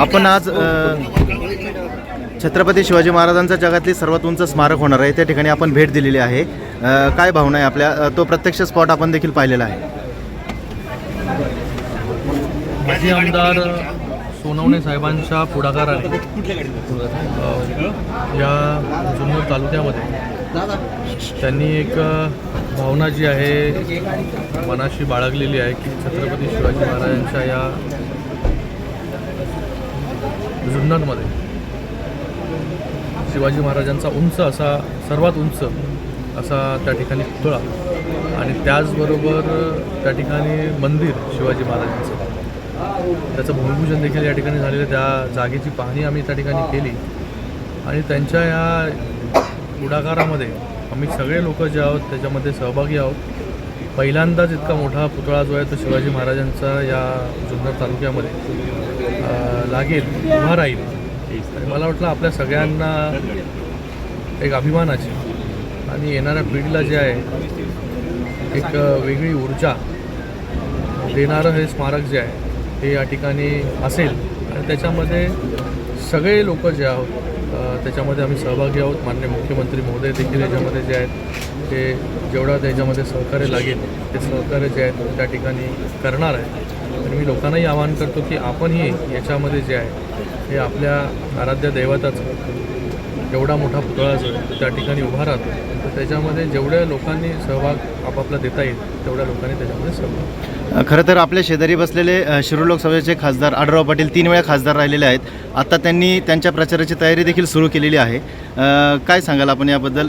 आपण आज छत्रपती शिवाजी महाराजांचा जगातली सर्वात उंच स्मारक होणार आहे. त्या ठिकाणी आपण भेट दिलेली आहे. काय भावना आहे आपल्या? तो प्रत्यक्ष स्पॉट आपण देखील पाहिलेला आहे. माजी आमदार सोनवणे साहेबांच्या पुढाकाराने या जुन्नर तालुक्यामध्ये. त्यांनी एक भावना जी आहे मनाशी बाळगलेली आहे की छत्रपती शिवाजी महाराजांच्या या जुन्नरमध्ये. शिवाजी महाराजांचा उंच असा सर्वात उंच असा त्या ठिकाणी पुतळा आणि त्याचबरोबर त्या ठिकाणी मंदिर शिवाजी महाराजांचं. त्याचं भूमिपूजन देखील या ठिकाणी झालेलं त्या जागेची पाहणी आम्ही त्या ठिकाणी केली. आणि त्यांच्या या पुढाकारामध्ये आम्ही सगळे लोक जे आहोत त्याच्यामध्ये सहभागी आहोत. पहिल्यांदाच इतका मोठा पुतळा जो आहे तो शिवाजी महाराजांचा या जुन्नर तालुक्यामध्ये लागेल उभा राहील. आणि मला वाटलं आपल्या सगळ्यांना एक अभिमानाची आणि येणाऱ्या पिढीला जे आहे एक वेगळी ऊर्जा देणारं हे स्मारक जे आहे हे या ठिकाणी असेल. त्याच्यामध्ये सगळे लोक जे आहोत त्याच्यामध्ये आम्ही सहभागी आहोत. मान्य मुख्यमंत्री महोदय देखील याच्यामध्ये जे आहेत ते जेवढा त्याच्यामध्ये सहकार्य लागेल ते सहकार्य जे आहे त्या ठिकाणी करणार आहे आणि मी लोकांनाही आवाहन करतो की आपणही याच्यामध्ये जे आहे हे आपल्या आराध्य दैवताचं एवढा मोठा पुतळा जो त्या ठिकाणी उभा राहतो. तर त्याच्यामध्ये जेवढ्या लोकांनी सहभाग आपापला देता येईल तेवढ्या लोकांनी त्याच्यामध्ये सहभाग खरं तर आपल्या शेजारी बसलेले शिरूर लोकसभेचे खासदार आढळराव पाटील तीन वेळा खासदार राहिलेले आहेत. आता त्यांनी त्यांच्या प्रचाराची तयारी देखील सुरू केलेली आहे. काय सांगाल आपण याबद्दल?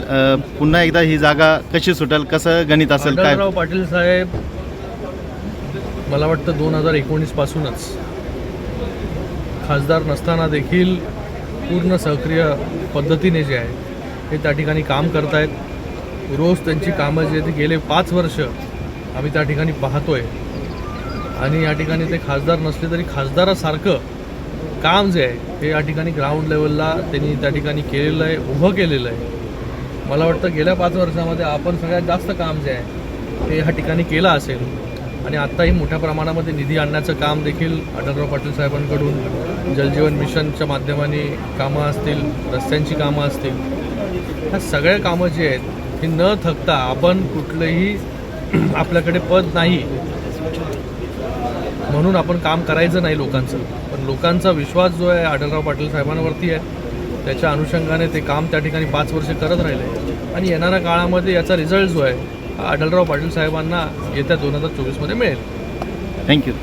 पुन्हा एकदा ही जागा कशी सुटेल कसं गणित असेल काय? आढळराव पाटील साहेब मला वाटतं दोन हजार एकोणीसपासूनच खासदार नसताना देखील पूर्ण सक्रिय पद्धतीने जे आहे हे त्या ठिकाणी काम करतायत. रोज त्यांची कामं जी आहेत गेले पाच वर्ष आम्ही त्या ठिकाणी पाहतो आहे आणि या ठिकाणी ते खासदार नसले तरी खासदारासारखं काम जे आहे हे या ठिकाणी ग्राउंड लेवलला त्यांनी त्या ठिकाणी केलेलं आहे उभं केलेलं आहे. मला वाटतं गेल्या पाच वर्षामध्ये आपण सगळ्यात जास्त काम जे आहे ते ह्या ठिकाणी केलं असेल. आणि आत्ताही मोठ्या प्रमाणामध्ये निधी आणण्याचं काम देखील अटलराव पाटील साहेबांकडून जलजीवन मिशनच्या माध्यमाने कामं असतील रस्त्यांची कामं असतील. ह्या सगळ्या कामं जी आहेत ही न थकता आपण कुठलंही आपल्याकडे पद नाही. म्हणून आपण काम करायचं नाही लोकांचं. पण लोकांचा विश्वास जो आहे आढळराव पाटील साहेबांवरती आहे त्याच्या अनुषंगाने ते काम त्या ठिकाणी पाच वर्ष करत राहिले. आणि येणाऱ्या काळामध्ये याचा रिझल्ट जो आहे आढळराव पाटील साहेबांना येत्या दोन हजार चोवीसमध्ये मिळेल. थँक्यू